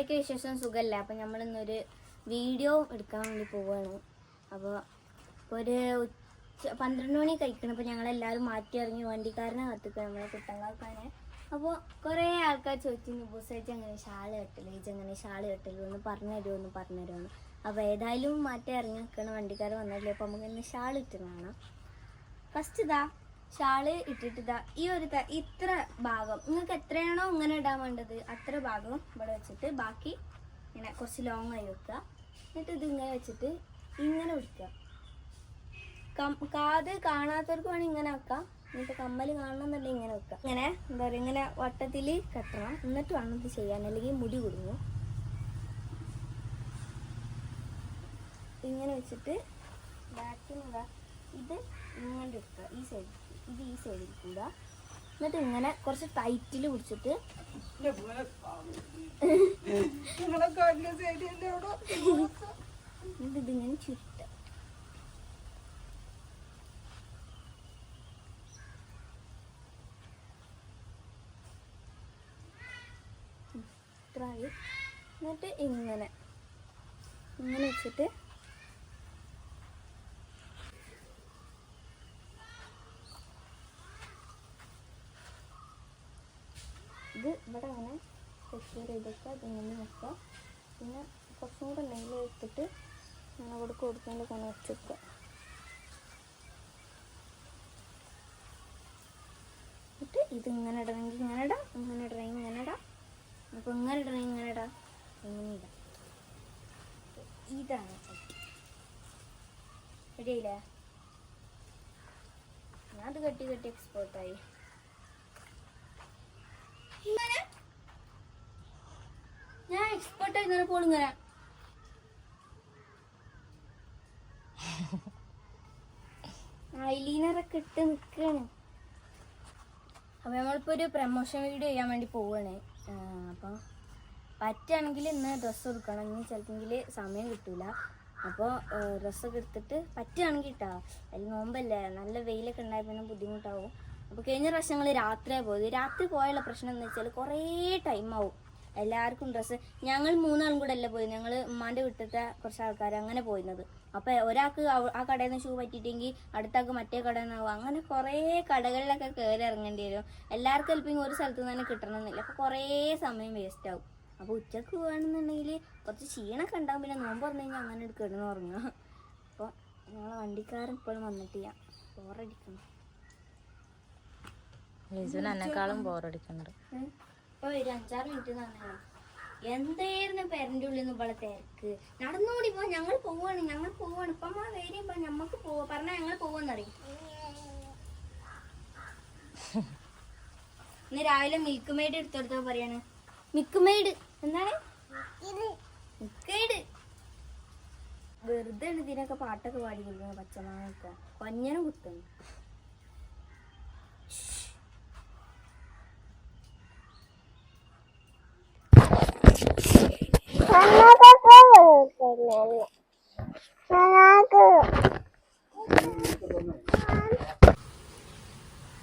എന്തൊക്കെ വിശേഷം? സുഖമല്ല അപ്പം നമ്മളിന്നൊരു വീഡിയോ എടുക്കാൻ വേണ്ടി പോവുകയാണ് അപ്പോൾ ഒരു ഉച്ച പന്ത്രണ്ട് മണി കഴിക്കണം. അപ്പോൾ ഞങ്ങളെല്ലാവരും മാറ്റി ഇറങ്ങി വണ്ടിക്കാരനെ കത്തിക്കുക നമ്മളെ കുട്ടങ്ങൾക്കാണ് അപ്പോൾ കുറേ ആൾക്കാർ ചോദിച്ചു നിബൂസേച്ച് അങ്ങനെ ഷാൾ കെട്ടില്ല ഏജ് അങ്ങനെ ഷാൾ കെട്ടില്ല ഒന്ന് പറഞ്ഞു തരുമോ ഒന്ന് പറഞ്ഞു തരുമോ അപ്പോൾ ഏതായാലും മാറ്റി ഇറങ്ങി നിൽക്കണം വണ്ടിക്കാർ വന്നല്ലേ അപ്പോൾ നമുക്ക് ഇന്ന് ഷാൾ ഇട്ടുന്നതാണ് ഫസ്റ്റ് ഇതാ ഷാൾ ഇട്ടിട്ട് ഇതാ ഈ ഒരു ഇത്ര ഭാഗം. നിങ്ങൾക്ക് എത്രയാണോ ഇങ്ങനെ ഇടാൻ വേണ്ടത് അത്ര ഭാഗം ഇവിടെ വെച്ചിട്ട് ബാക്കി ഇങ്ങനെ കുറച്ച് ലോങ് ആയി വെക്കുക. എന്നിട്ട് ഇത് ഇങ്ങനെ വെച്ചിട്ട് ഇങ്ങനെ പിടിക്കുക. കം കാത് കാണാത്തവർക്ക് വേണമെങ്കിൽ ഇങ്ങനെ വെക്കാം. എന്നിട്ട് കമ്മൽ കാണണമെന്നുണ്ടെങ്കിൽ ഇങ്ങനെ വെക്കുക ഇങ്ങനെ എന്താ പറയുക ഇങ്ങനെ വട്ടത്തിൽ കെട്ടണം. എന്നിട്ട് വേണം ഇത് ചെയ്യാൻ. അല്ലെങ്കിൽ മുടി കുടുങ്ങും. ഇങ്ങനെ വെച്ചിട്ട് ബാക്കിൽ ഇത് ഇങ്ങനെ എടുക്കുക. ഈ സൈഡിൽ ഇത് ഈ സൈഡിൽ കൂടെ എന്നിട്ട് ഇങ്ങനെ കുറച്ച് ടൈറ്റിൽ പിടിച്ചിട്ട് എന്നിട്ട് ഇതിങ്ങനെ ചുരുട്ട. എന്നിട്ട് ഇങ്ങനെ ഇങ്ങനെ വെച്ചിട്ട് ഇത് ഇവിടെ അങ്ങനെ സെക്യൂർ അതിങ്ങനെ വെക്കുക. പിന്നെ കുറച്ചും കൂടെ നെയ്യിൽ എടുത്തിട്ട് അങ്ങനെ അവിടെ കൊടുക്കേണ്ട കൊണ്ട് വെച്ചെടുക്കുക എന്നിട്ട് ഇത് ഇങ്ങനെ ഇടണമെങ്കിൽ ഇങ്ങനെ ഇടാം ഇങ്ങനെ ഇടണമെങ്കിൽ ഇങ്ങനെ ഇടാം. അപ്പോൾ ഇങ്ങനെ ഇടണമെങ്കിൽ ഇങ്ങനെ ഇടാം. ഇങ്ങനെ ഇടാം. ഇതാണ് റെഡിയായില്ലേ? ഞാനത് കെട്ടി കെട്ടി എക്സ്പോർട്ടായി ഇങ്ങനെ ഇങ്ങനെ. പോണിങ്ങനെ ഐലീനറൊക്കെ ഇട്ട് നിക്കാണ്. അപ്പൊ നമ്മളിപ്പോ ഒരു പ്രമോഷൻ വീഡിയോ ചെയ്യാൻ വേണ്ടി പോവാണ്. അപ്പോൾ പറ്റുകയാണെങ്കിൽ ഇന്ന് ഡ്രസ്സ് എടുക്കണം ഇനി ചിലപ്പോൾ സമയം കിട്ടില്ല അപ്പോൾ ഡ്രസ്സൊക്കെ എടുത്തിട്ട് പറ്റുകയാണെങ്കിൽ ഇട്ടാ അതിൽ നോമ്പല്ലേ? നല്ല വെയിലൊക്കെ ഉണ്ടായ പിന്നെ ബുദ്ധിമുട്ടാവും. അപ്പോൾ കഴിഞ്ഞ പ്രാവശ്യം ഞങ്ങൾ രാത്രിയാണ് പോയത്. രാത്രി പോയുള്ള പ്രശ്നം എന്ന് വെച്ചാൽ കുറേ ടൈം ആവും. എല്ലാവർക്കും ഡ്രസ്സ് ഞങ്ങൾ മൂന്നാളും കൂടെ അല്ല പോയി ഞങ്ങൾ ഉമ്മാന്റെ വീട്ടിലത്തെ കുറച്ച് ആൾക്കാർ അങ്ങനെ പോയിരുന്നത്. അപ്പോൾ ഒരാൾക്ക് ആ കടയിൽ നിന്ന് ഷൂ പറ്റിയിട്ടെങ്കിൽ അടുത്താൾക്ക് മറ്റേ കടയിൽ നിന്നാവും അങ്ങനെ കുറേ കടകളിലൊക്കെ കയറി ഇറങ്ങേണ്ടി വരും. എല്ലാവർക്കും ഹെൽപ്പിംഗ് ഒരു സ്ഥലത്ത് നിന്ന് തന്നെ കിട്ടണമെന്നില്ല അപ്പോൾ കുറേ സമയം വേസ്റ്റ് ആവും. അപ്പോൾ ഉച്ചയ്ക്ക് പോകണമെന്നുണ്ടെങ്കിൽ കുറച്ച് ക്ഷീണമൊക്കെ ഉണ്ടാവും. പിന്നെ നോമ്പ് പറഞ്ഞു കഴിഞ്ഞാൽ അങ്ങനെ കിടന്ന് ഉറങ്ങുക. അപ്പോൾ ഞങ്ങളെ വണ്ടിക്കാരൻ ഇപ്പോഴും വന്നിട്ടില്ല. ബോറടിക്കണം ലിജുവിന് എന്നെക്കാളും ബോറടിക്കുന്നുണ്ട് ഇപ്പൊ ഒരു അഞ്ചാറ് മിനിറ്റ് തന്നെ എന്തായിരുന്നു പെരന്റെ ഉള്ളിൽ നിന്ന് ഇവിടെ തിരക്ക്? നടന്നുകൂടി പോ ഞങ്ങൾ പോവാണ് ഞങ്ങൾ പോവാണ്. ഇപ്പൊ അമ്മ വേരെയും ഞമ്മക്ക് പോവാ പറഞ്ഞാ ഞങ്ങൾ പോവാന്നറിയും ഇന്ന് രാവിലെ മിൽക്ക് മെയ്ഡ് എടുത്തെടുത്തോ പറയാണ്. മിൽക്ക് മെയ്ഡ് എന്താണ് വെറുതെ ഇതിനൊക്കെ പാട്ടൊക്കെ പാടി പച്ചമാങ്ങ പച്ചമാങ്ങൊക്കെ കൊഞ്ഞനും കുത്തുന്നു.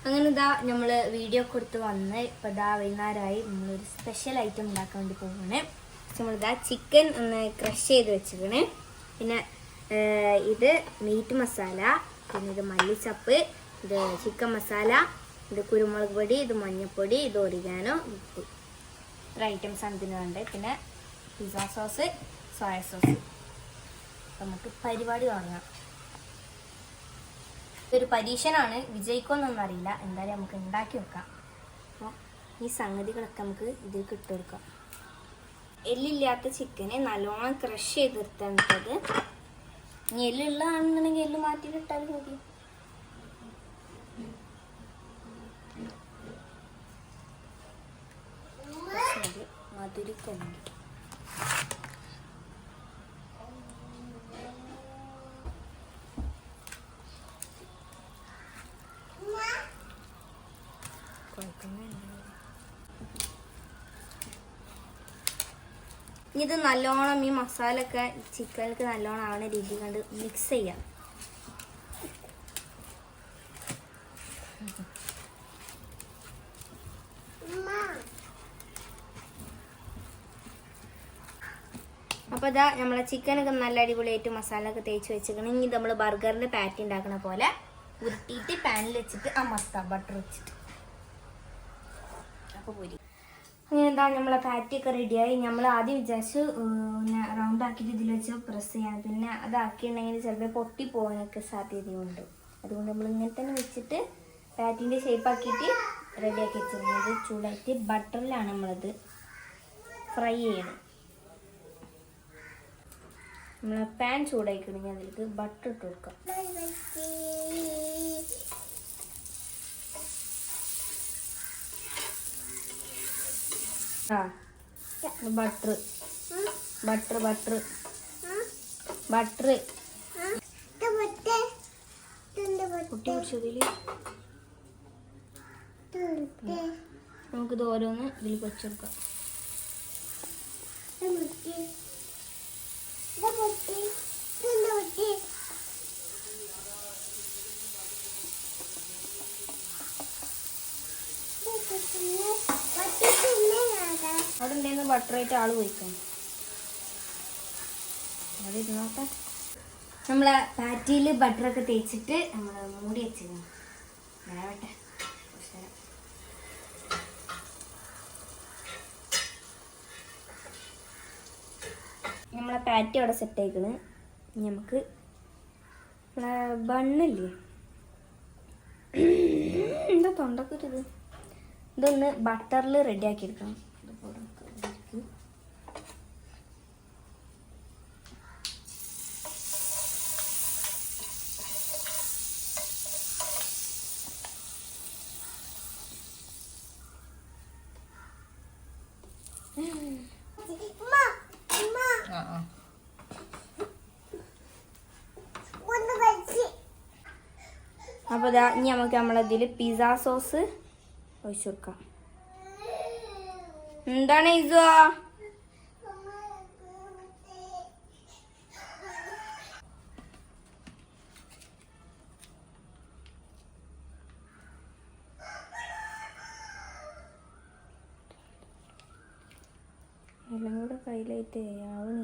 അങ്ങനെ ഇതാ നമ്മൾ വീഡിയോ കൊടുത്ത് വന്ന് ഇപ്പൊ ഇതാ വൈകുന്നേരമായി നമ്മളൊരു സ്പെഷ്യൽ ഐറ്റം ഉണ്ടാക്കാൻ വേണ്ടി പോവാണ്. നമ്മളിതാ ചിക്കൻ ഒന്ന് ക്രഷ് ചെയ്ത് വെച്ചിരിക്കണേ. പിന്നെ ഇത് മീറ്റ് മസാല പിന്നെ ഇത് മല്ലിച്ചപ്പ് ഇത് ചിക്കൻ മസാല ഇത് കുരുമുളക് പൊടി ഇത് മഞ്ഞൾപ്പൊടി ഇത് ഒറിഗാനോ ഇത്ര ഐറ്റംസ് ആണ് ഇതിന് വേണ്ടത്. പിന്നെ പിസ്സ സോസ് സോയ സോസ് നമുക്ക് പരിപാടി തുടങ്ങാം. ഇതൊരു പരീക്ഷണമാണ് വിജയിക്കുമെന്നൊന്നും അറിയില്ല. എന്തായാലും നമുക്ക് ഉണ്ടാക്കി വെക്കാം. അപ്പോൾ ഈ സംഗതികളൊക്കെ നമുക്ക് ഇതിൽ കിട്ടുകൊടുക്കാം എല്ലില്ലാത്ത ചിക്കനെ നല്ലോണം ക്രഷ് ചെയ്തെടുത്തത് ഇനി എല്ലുള്ളതാണെന്നുണ്ടെങ്കിൽ എല്ല് മാറ്റിയിട്ടിട്ടാലും മതി. മധുരിക്കുണ്ടെങ്കിൽ ഇത് നല്ലോണം ഈ മസാല ഒക്കെ ചിക്കനിലേക്ക് നല്ലോണം ആവണ രീതി കണ്ട് മിക്സ് ചെയ്യാം. അപ്പോൾ ഇതാ നമ്മളെ ചിക്കനൊക്കെ നല്ല അടിപൊളിയായിട്ട് മസാല ഒക്കെ തേച്ച് വെച്ചിരിക്കണം. ഇനി നമ്മൾ ബർഗറിന്റെ പാറ്റി ഉണ്ടാക്കുന്ന പോലെ ഉരുട്ടിയിട്ട് പാനിൽ വെച്ചിട്ട് ആ മസ്ത ബട്ടർ വെച്ചിട്ട്. അപ്പോൾ പോരി. അങ്ങനെ എന്താ നമ്മളെ പാറ്റിയൊക്കെ റെഡിയായി നമ്മൾ ആദ്യം വിചാരിച്ചു പിന്നെ റൗണ്ട് ആക്കിയിട്ട് ഇതിൽ വെച്ച് പ്രസ് ചെയ്യാം. പിന്നെ അതാക്കിയിട്ടുണ്ടെങ്കിൽ ചിലപ്പോൾ പൊട്ടി പോകാനൊക്കെ സാധ്യതയുണ്ട്. അതുകൊണ്ട് നമ്മൾ ഇങ്ങനെ തന്നെ വെച്ചിട്ട് പാറ്റിന്റെ ഷേപ്പ് ആക്കിയിട്ട് റെഡിയാക്കി വെച്ചിരുന്നത് ചൂടായിട്ട് ബട്ടറിലാണ് നമ്മളത് ഫ്രൈ ചെയ്യണം നമ്മൾ പാൻ ചൂടായിക്കണെങ്കിൽ അതിലേക്ക് ബട്ടർ ഇട്ട് കൊടുക്കാം. ആ ബട്ടർ ബട്ടർ ബട്ടർ ബട്ടർ കുട്ടി പിടിച്ചതിൽ നമുക്കിത് ഓരോന്ന് ഇതിൽ വെച്ചെടുക്കാം അവിടെ ഉണ്ടായിരുന്ന ബട്ടർ ആയിട്ട് ആൾ പോയിക്കാം? അവിടെ നമ്മളെ പാറ്റിയിൽ ബട്ടറൊക്കെ തേച്ചിട്ട് നമ്മൾ മൂടി വെച്ചിരുന്നു വേവട്ടെ. പാറ്റി അവിടെ സെറ്റ് ആയിക്കണ്. നമുക്ക് നമ്മളെ ബണ്ണില്ലേ? എന്താ തൊണ്ടൊക്കെ ഒരു ഇത്? ഇതൊന്ന് ബട്ടറിൽ റെഡിയാക്കി എടുക്കണം ഇതിപ്പോ ഇവിടെ ഇരിക്കും. ആ ആ അപ്പോൾ ഇതാ ഇനി നമുക്ക് നമ്മളതിൽ പിസ്സ സോസ് ഒഴിച്ചു കൊടുക്കാം. എന്താണ് ഇസോ എല്ലാം കൂടെ കയ്യിലായിട്ട് ആവണില്ല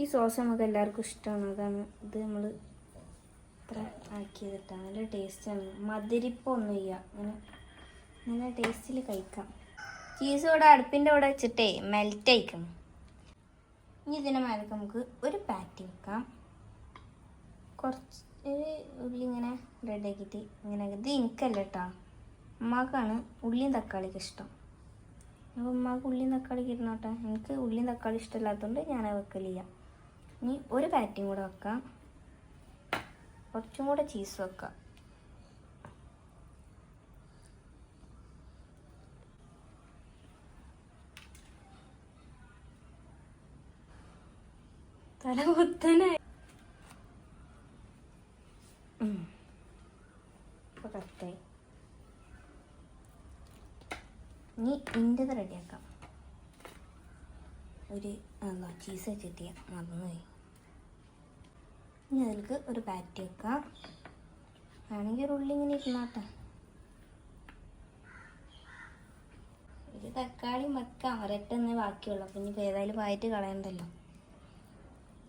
ഈ സോസ് നമുക്ക് എല്ലാവർക്കും ഇഷ്ടമാണ്. അതാണ് ഇത് നമ്മൾ ഇത്ര ആക്കിയതിട്ടാണ്. നല്ല ടേസ്റ്റാണ് മധുരിപ്പൊന്നും ഇല്ല അങ്ങനെ നല്ല ടേസ്റ്റിൽ കഴിക്കാം. ചീസ് ഇവിടെ അടുപ്പിന്റെ അവിടെ വെച്ചിട്ടേ മെൽറ്റ് ആയിക്കണം. ഇനി ഇതിന്റെ മേലേക്ക് നമുക്ക് ഒരു പാറ്റി വെക്കാം. കുറച്ച് ഉള്ളി ഇങ്ങനെ റെഡി ആക്കിയിട്ട് ഇങ്ങനെ ഇത് എനിക്കല്ല കേട്ടോ ഉമ്മാക്കാണ് ഉള്ളിയും തക്കാളിക്ക് ഇഷ്ടം. അപ്പോൾ ഉമ്മാക്ക് ഉള്ളിയും തക്കാളിക്ക് ഇരുന്നോട്ടെ എനിക്ക് ഉള്ളിയും തക്കാളി ഇഷ്ടമില്ലാത്തതുകൊണ്ട് ഞാനത് വെക്കലില്ല. ഇനി ഒരു പാറ്റിയും കൂടെ വെക്കാം. കുറച്ചും കൂടെ ചീസ് വെക്കാം. തല കുത്തനായി ഇപ്പൊ കറക്റ്റായി ഇനി ഇന്റെത് റെഡിയാക്കാം ഒരു എന്താ ചീസ് വെച്ചിട്ട് മറന്നുപോയി ഇനി അതിലേക്ക് ഒരു പാറ്റി വെക്കാം. ആണെങ്കിൽ ഒരു ഉള്ളി ഇങ്ങനെ ഇരുന്നാട്ടെ. ഒരു തക്കാളി വെക്കാം ഒരൊറ്റ ഒന്നേ ബാക്കിയുള്ളൂ. അപ്പം ഇനി ഏതായാലും പായറ്റ് കളയണ്ടല്ലോ.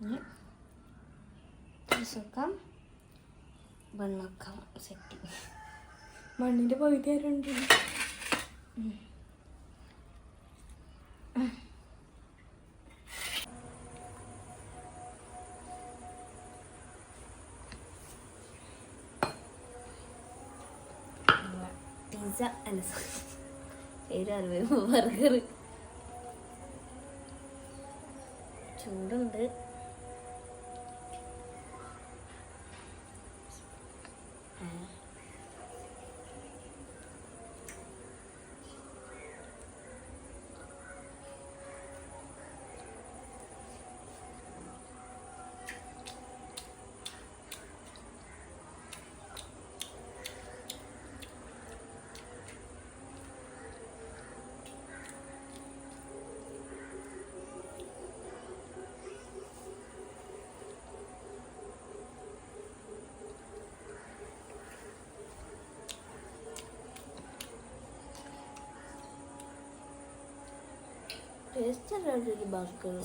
ഇനി ചീസ് വെക്കാം. ബണ്ണ് വെക്കാം. സെറ്റ്. മണ്ണിന്റെ പകുതി ആരുണ്ട്? പിസ്സ അല്ല പേര് അറിവ് ബർഗർ ചൂടുണ്ട്. ടേസ്റ്റ് ഒരു ബർഗർ